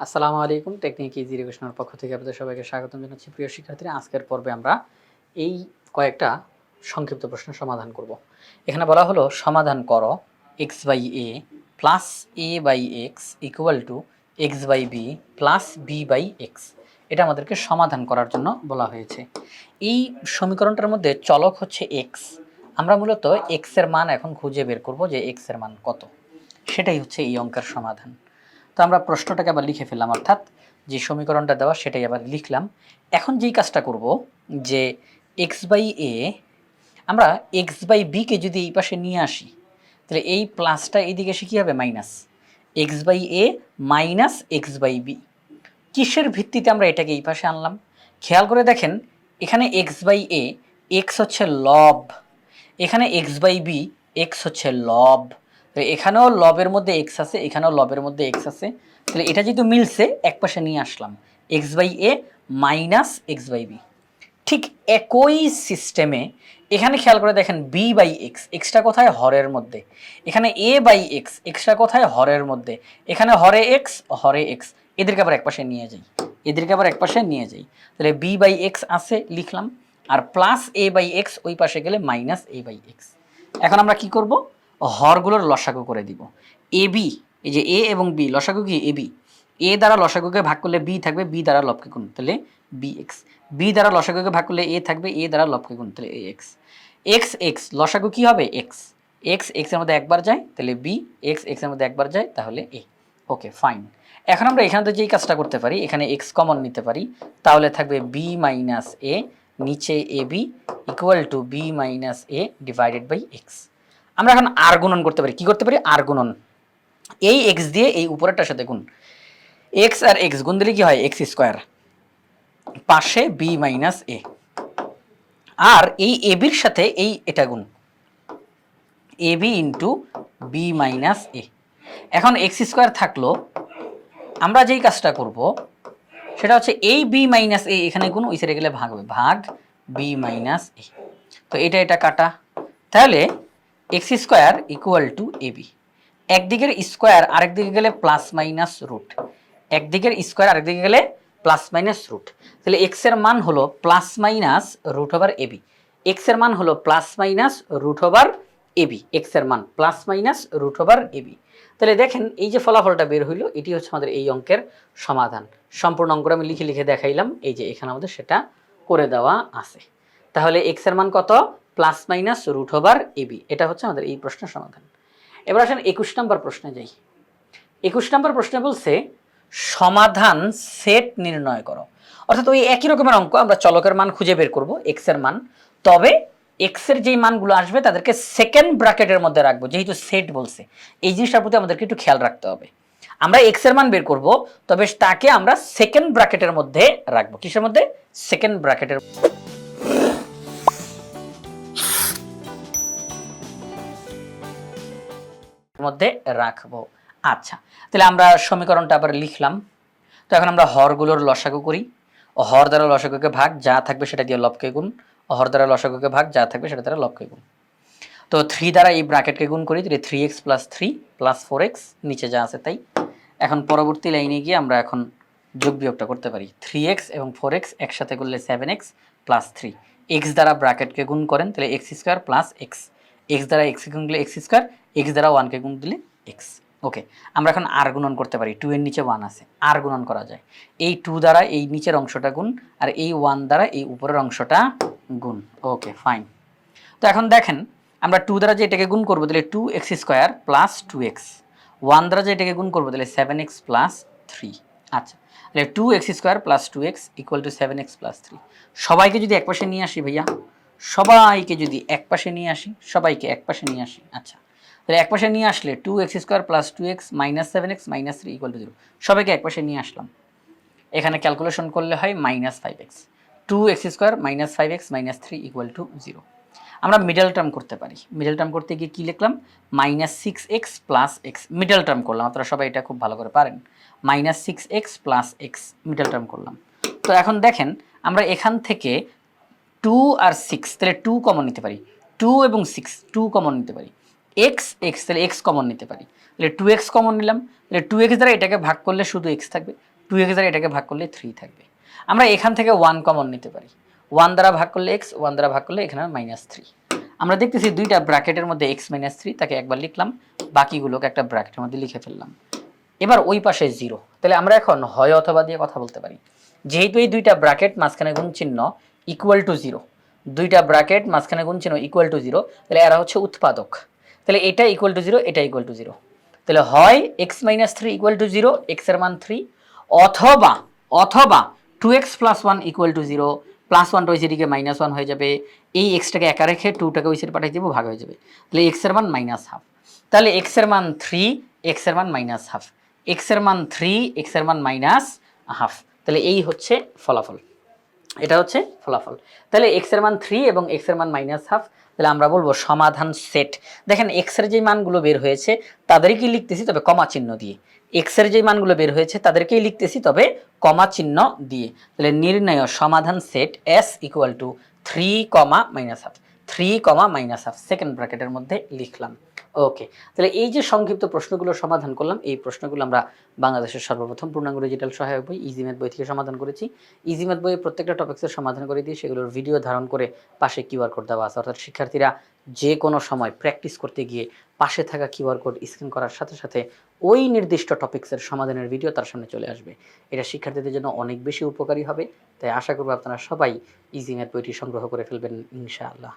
আসসালামু আলাইকুম technique easy এডুকেশনের পক্ষ থেকে আপনাদের সবাইকে স্বাগতম জানাচ্ছি। প্রিয় শিক্ষার্থীরা, আজকের পর্বে আমরা এই কয়েকটা সংক্ষিপ্ত প্রশ্নের সমাধান করব। এখানে বলা হলো, সমাধান করো X by A plus A by X equal to X by B plus B by X এটা আমাদেরকে সমাধান করার জন্য বলা হয়েছে। এই সমীকরণটার মধ্যে চলক হচ্ছে এক্স আমরা মূলত এক্সের মান এখন খুঁজে বের করব যে এক্সের মান কত। সেটাই হচ্ছে এই অঙ্কের সমাধান। তো আমরা প্রশ্নটাকে আবার লিখে ফেললাম, অর্থাৎ যে সমীকরণটা দেওয়া সেটাই আবার লিখলাম। এখন যেই কাজটা করব, যে এক্স বাই এ আমরা এক্স বাই বিকে যদি এই পাশে নিয়ে আসি, তাহলে এই প্লাসটা এইদিকে এসে কী হবে? Minus. X by A minus X by B কিসের ভিত্তিতে আমরা এটাকে এই পাশে আনলাম? খেয়াল করে দেখেন, এখানে এক্স বাই এ এক্স হচ্ছে লব এখানে এক্স বাই বি এক্স হচ্ছে লব তো এখানেও লবের মধ্যে এক্স আছে, এখানেও লবের মধ্যে এক্স আছে। তাহলে এটা যেহেতু মিলছে, এক পাশে নিয়ে আসলাম। X by A minus X by B ঠিক একই সিস্টেমে এখানে খেয়াল করে দেখেন বি বাই এক্স এক্সটা কোথায়? হরের মধ্যে। এখানে এ বাই এক্স এক্সটা কোথায়? হরের মধ্যে। এখানে হরে এক্স হরে এক্স এদেরকে আবার একপাশে নিয়ে যাই। এদেরকে আবার একপাশে নিয়ে যাই। তাহলে বি বাই এক্স আছে লিখলাম। আর প্লাস এ বাই এক্স ওই পাশে গেলে মাইনাস এ বাই এক্স এখন আমরা কি করব? হরগুলোর লসাগু করে দিব। এ, বি, এই যে এ এবং বি, লসাগু কি? এ, বি। এ দ্বারা লসাগুকে ভাগ করলে বি থাকবে, বি দ্বারা লবকে গুণ তাহলে বি এক্স। বি দ্বারা লসাগুকে ভাগ করলে এ থাকবে, এ দ্বারা লবকে গুণ তাহলে এ এক্স। এক্স এক্স, লসাগু কি হবে? এক্স। এক্স এক্সের মধ্যে একবার যায়, তাহলে বি, এক্স এক্সের মধ্যে একবার যায়, তাহলে এ। ওকে, ফাইন। এখন আমরা এখানে তো যেই কাজটা করতে পারি, এখানে এক্স কমন নিতে পারি, তাহলে থাকবে বি মাইনাস এ, নিচে A B equal to B minus A divided by X. আমরা এখন আর গুণন করতে পারি। কি করতে পারি? আর গুণন। এই এক্স দিয়ে এই উপরেরটার সাথে গুণ। এক্স আর এক্স গুণ দিলে কি হয়? এক্স স্কোয়ার পাশে বি মাইনাস এ আর এই এ বির সাথে এই এটা গুণ। A B into B minus A এখন এক্স স্কোয়ার থাকল। আমরা যেই কাজটা করব, সেটা হচ্ছে এই বি মাইনাস এ এখানে গুণ, ওই সাইডে গেলে ভাগ হবে। ভাগ বি মাইনাস এ তো এটা এটা কাটা। তাহলে X square equal to A B একদিকের square আরেক দিকে গেলে প্লাস মাইনাস রুট একদিকের স্কোয়ার আরেক দিকে গেলে প্লাস মাইনাস রুট তাহলে এক্সের মান হলো plus minus root over AB এক্সের মান হলো plus minus root over AB এক্সের মান plus minus root over AB তাহলে দেখেন এই যে ফলাফলটা বের হইল, এটি হচ্ছে আমাদের এই অঙ্কের সমাধান। সম্পূর্ণ অঙ্কটা আমি লিখে লিখে দেখাইলাম, এই যে এখানে আমাদের সেটা করে দেওয়া আছে। তাহলে এক্সের মান কত? Plus minus root over AB এটা হচ্ছে আমাদের এই প্রশ্নের সমাধান। এবার আসেন একুশ নম্বর প্রশ্নে যাই। একুশ নম্বর প্রশ্নে বলছে, সমাধান সেট নির্ণয় করো। অর্থাৎ ওই একই রকমের অঙ্ক, আমরা চলকের মান খুঁজে বের করব এক্সের মান। তবে এক্সের যেই মানগুলো আসবে, তাদেরকে সেকেন্ড ব্র্যাকেটের মধ্যে রাখব, যেহেতু সেট বলছে। এই জিনিসটার প্রতি আমাদেরকে একটু খেয়াল রাখতে হবে। আমরা এক্সের মান বের করব, তবে তাকে আমরা সেকেন্ড ব্র্যাকেটের মধ্যে রাখব। কিসের মধ্যে? সেকেন্ড ব্র্যাকেটের মধ্যে রাখব। আচ্ছা তাহলে আমরা সমীকরণটা আবার লিখলাম। তো এখন আমরা হরগুলোর লসাগু করি। হর দ্বারা লসাগুকে ভাগ, যা থাকবে সেটা দিয়ে লবকে গুণ। হর দ্বারা লসাগুকে ভাগ, যা থাকবে সেটা দ্বারা লবকে গুণ। তো থ্রি দ্বারা এই ব্র্যাকেটকে গুণ করি তাহলে three X plus three plus four X নিচে যা আছে তাই। এখন পরবর্তী লাইনে গিয়ে আমরা এখন যোগ বিয়োগটা করতে পারি। থ্রি এক্স এবং ফোর এক্স একসাথে করলে seven X plus three X দ্বারা ব্র্যাকেটকে গুণ করেন, তাহলে X square plus X X দ্বারা এক্স গুণ দিলে এক্স স্কোয়ার এক্স দ্বারা ওয়ানকে গুণ দিলে এক্স ওকে আমরা এখন আর গুণন করতে পারি। টু এর নিচে ওয়ান আছে। আর গুণন করা যায়। এই টু দ্বারা এই নিচের অংশটা গুণ আর এই ওয়ান দ্বারা এই উপরের অংশটা গুণ। ওকে ফাইন তো এখন দেখেন, আমরা টু দ্বারা যে এটাকে গুণ করব, তাহলে two X square plus two X one দ্বারা যে এটাকে গুণ করব, তাহলে সেভেন এক্স প্লাস থ্রি আচ্ছা তাহলে two X square plus two X equal to seven X plus three সবাইকে যদি একপাশে নিয়ে আসি ভাইয়া সবাইকে যদি এক পাশে নিয়ে আসি, সবাইকে এক পাশে নিয়ে আসি। আচ্ছা তাহলে এক পাশে নিয়ে আসলে two X square plus two X minus seven X minus three equal to zero সবাইকে একপাশে নিয়ে আসলাম। এখানে ক্যালকুলেশন করলে হয় minus five X two X square minus five X minus three equal to zero আমরা মিডল টার্ম করতে পারি। মিডল টার্ম করতে গিয়ে কী লিখলাম? Minus six X plus X middle term করলাম। আপনারা সবাই এটা খুব ভালো করে পারেন। Minus six X plus X middle term করলাম। তো এখন দেখেন, আমরা এখান থেকে টু আর সিক্স, তাহলে টু কমন নিতে পারি। টু এবং সিক্স টু কমন নিতে পারি। এক্স এক্স তাহলে এক্স কমন নিতে পারি। তাহলে টু এক্স কমন নিলাম। তাহলে টু এক্স দ্বারা এটাকে ভাগ করলে শুধু এক্স থাকবে। টু এক্স দ্বারা এটাকে ভাগ করলে থ্রি থাকবে। আমরা এখান থেকে ওয়ান কমন নিতে পারি। ওয়ান দ্বারা ভাগ করলে এক্স ওয়ান দ্বারা ভাগ করলে এখানে মাইনাস থ্রি আমরা দেখতেছি দুইটা ব্র্যাকেটের মধ্যে এক্স মাইনাস থ্রি তাকে একবার লিখলাম। বাকিগুলোকে একটা ব্র্যাকেটের মধ্যে লিখে ফেললাম। এবার ওই পাশে জিরো তাহলে আমরা এখন হয় অথবা দিয়ে কথা বলতে পারি। যেহেতু এই দুইটা ব্র্যাকেট মাঝখানে গুণ চিহ্ন ইকুয়াল টু জিরো দুইটা ব্র্যাকেট মাঝখানে গুণ চিহ্ন ইকুয়াল টু জিরো তাহলে এরা হচ্ছে উৎপাদক। তাহলে এটা ইকুয়াল টু জিরো এটা ইকুয়াল টু জিরো তাহলে হয় X minus three equal to zero এক্সের মান থ্রি অথবা অথবা two X plus one equal to zero plus ওয়ানটা ওই দিকে মাইনাস ওয়ান হয়ে যাবে। এই এক্সটাকে একা রেখে টুটাকে ওই সাইডে পাঠিয়ে দেবো, ভাগ হয়ে যাবে। তাহলে এক্সের মান মাইনাস হাফ তাহলে এক্সের মান থ্রি এক্সের মান মাইনাস হাফ এক্সের মান থ্রি এক্সের মান মাইনাস হাফ তাহলে এই হচ্ছে ফলাফল। এটা হচ্ছে ফলাফল। তাহলে এক্সের মান থ্রি এবং এক্সের মান মাইনাস হাফ তাহলে আমরা বলব সমাধান সেট দেখেন এক্সের যে মানগুলো বের হয়েছে তাদেরকেই লিখতেছি? তবে কমা চিহ্ন দিয়ে। এক্সের যে মানগুলো বের হয়েছে, তাদেরকেই লিখতেছি তবে কমা চিহ্ন দিয়ে। তাহলে নির্ণয়, সমাধান set S equal to three comma minus half three comma minus half second ব্র্যাকেটের মধ্যে লিখলাম। ওকে তাহলে এই যে সংক্ষিপ্ত প্রশ্নগুলো সমাধান করলাম, এই প্রশ্নগুলো আমরা বাংলাদেশের সর্বপ্রথম পূর্ণাঙ্গ ডিজিটাল সহায়ক বই ইজিমেথ বই থেকে সমাধান করেছি। ইজিমেথ বইয়ে প্রত্যেকটা টপিক্সের সমাধান করে দিয়ে সেগুলোর ভিডিও ধারণ করে পাশে কিউআর কোড দেওয়া আছে। অর্থাৎ শিক্ষার্থীরা যে কোনো সময় প্র্যাকটিস করতে গিয়ে পাশে থাকা কিউআর কোড স্ক্যান করার সাথে সাথে ওই নির্দিষ্ট টপিক্সের সমাধানের ভিডিও তার সামনে চলে আসবে। এটা শিক্ষার্থীদের জন্য অনেক বেশি উপকারী হবে। তাই আশা করব আপনারা সবাই ইজিমেথ বইটি সংগ্রহ করে ফেলবেন ইনশাআল্লাহ।